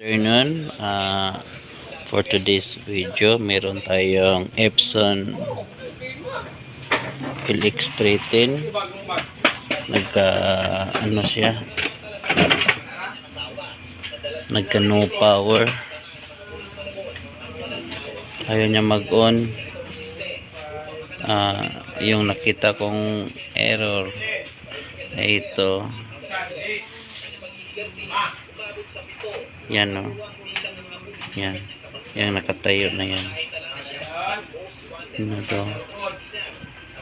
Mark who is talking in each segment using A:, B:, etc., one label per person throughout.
A: afternoon. Uh, for today's video meron tayong Epson LX310 nagka ano siya? Nagka no power. Ayaw niya mag on Ah, yung nakita kong error ay ito yan o yan. Yan nakatayo na yan. Ano to?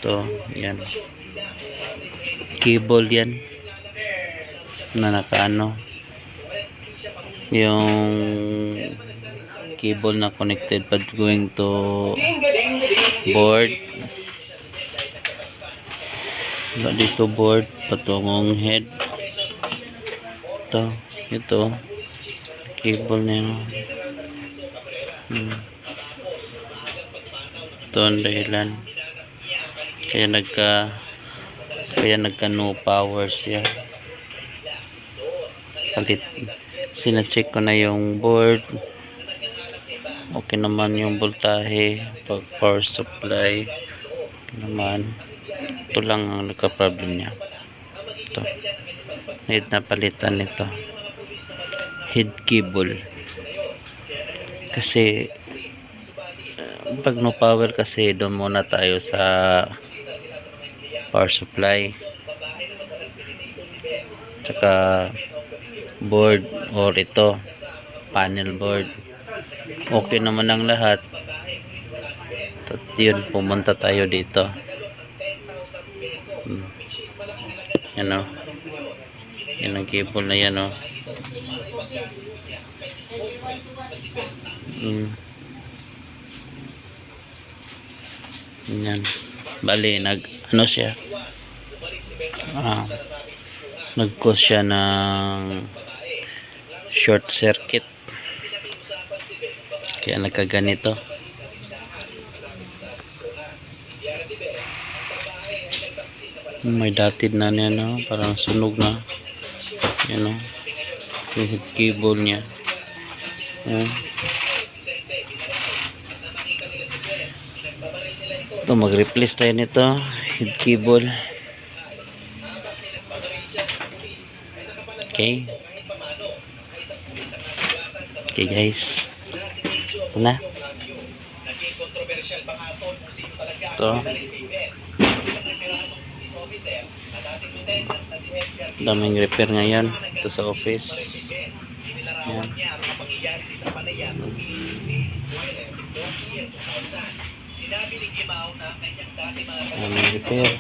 A: To yan. Cable yan. Na nakaano. Yung cable na connected pag going to board. Dito board patungong head. Ito ito cable na yun. Hmm. ito ang dahilan. Kaya nagka kaya nagka no power siya. Palit sinacheck ko na yung board. Okay naman yung voltahe pag power supply. Okay naman. Ito lang ang nagka-problem niya. Ito. Need na palitan nito head cable. Kasi uh, pag no power kasi doon muna tayo sa power supply. Tsaka board or ito panel board. Okay naman ang lahat. At yun pumunta tayo dito. Hmm. yan o yan ang cable na yan o hmm. yan. Bali nag ano siya? Ah, nag cause siya ng short circuit. Kaya nagkaganito. May datid na niya no? Parang sunog na. Yan no yung head cable niya. Yan ito mag replace tayo nito. Head cable. Okay. Okay guys. Ito na. Ito. Daming repair ngayon ito sa office. Yan daming repair